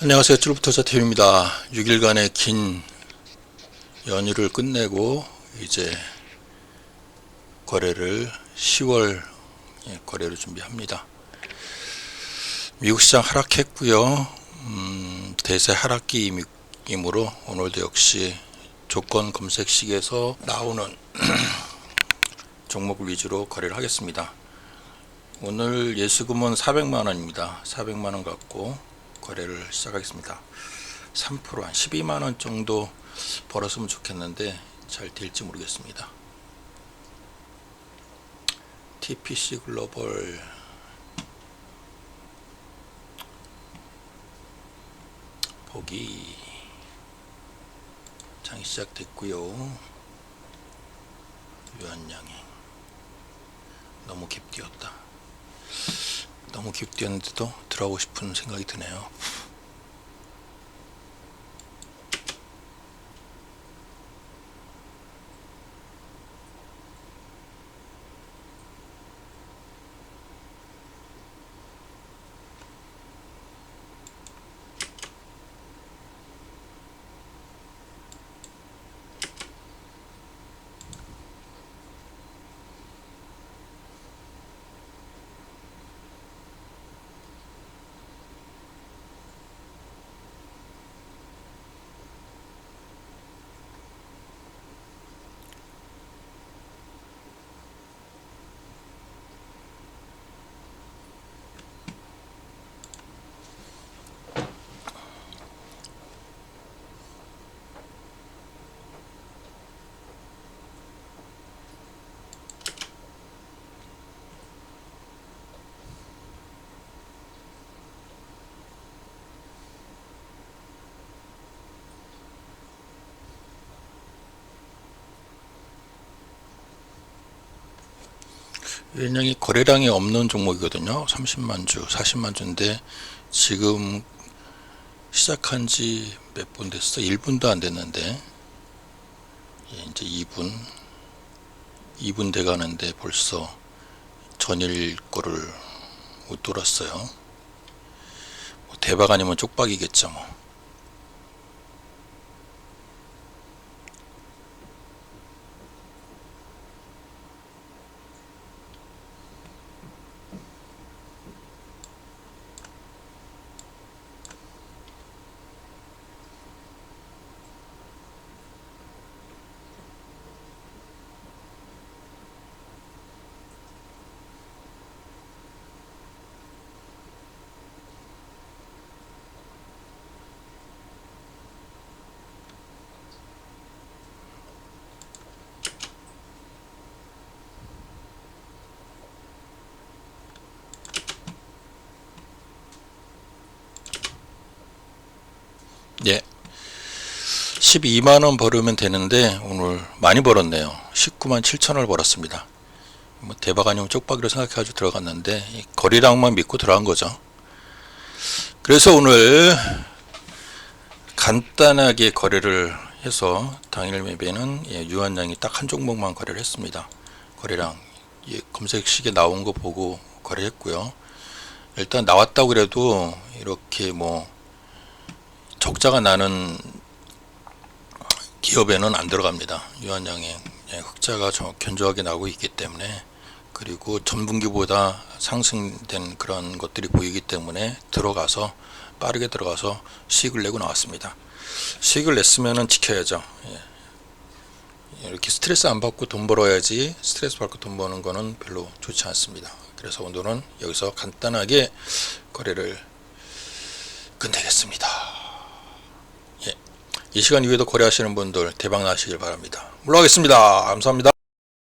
안녕하세요. 쫄부터자 태윤입니다. 6일간의 긴 연휴를 끝내고 이제 거래를 10월 예, 거래를 준비합니다. 미국 시장 하락했고요. 음, 대세 하락기이므로 오늘도 역시 조건 검색식에서 나오는 종목을 위주로 거래를 하겠습니다. 오늘 예수금은 400만 원입니다. 400만 원 갖고 거래를 시작하겠습니다. 3%한 12만 원 정도 벌었으면 좋겠는데 잘 될지 모르겠습니다. TPC 글로벌 보기 장이 시작됐고요. 유한양이 너무 깊디었다. 너무 깊디었는데도 들어가고 싶은 생각이 드네요. 유한양이 거래량이 없는 종목이거든요. 30만 주, 40만 주인데 지금 시작한 지 몇 분 됐어? 1분도 안 됐는데 예, 이제 2분 2분 돼 가는데 벌써 전일 거를 못 돌았어요. 뭐 대박 아니면 쪽박이겠죠, 뭐. 예. 12만 원 벌으면 되는데 오늘 많이 벌었네요. 19만 7천 원을 벌었습니다. 뭐 대박 아니면 쪽박이로 생각해가지고 들어갔는데 이 거리량만 믿고 들어간 거죠. 그래서 오늘 간단하게 거래를 해서 당일 매매는 예, 유한양이 딱 한 종목만 거래를 했습니다. 거래량 예, 검색식에 나온 거 보고 거래했고요. 일단 나왔다고 그래도 이렇게 뭐 적자가 나는 기업에는 안 들어갑니다. 유한양의 예, 흑자가 저 견조하게 나오고 있기 때문에 그리고 전분기보다 상승된 그런 것들이 보이기 때문에 들어가서 빠르게 들어가서 수익을 내고 나왔습니다. 수익을 냈으면은 지켜야죠. 예. 이렇게 스트레스 안 받고 돈 벌어야지 스트레스 받고 돈 버는 거는 별로 좋지 않습니다. 그래서 오늘은 여기서 간단하게 거래를 끝내겠습니다. 이 시간 이후에도 거래하시는 분들 대박 나시길 바랍니다. 물러가겠습니다. 감사합니다.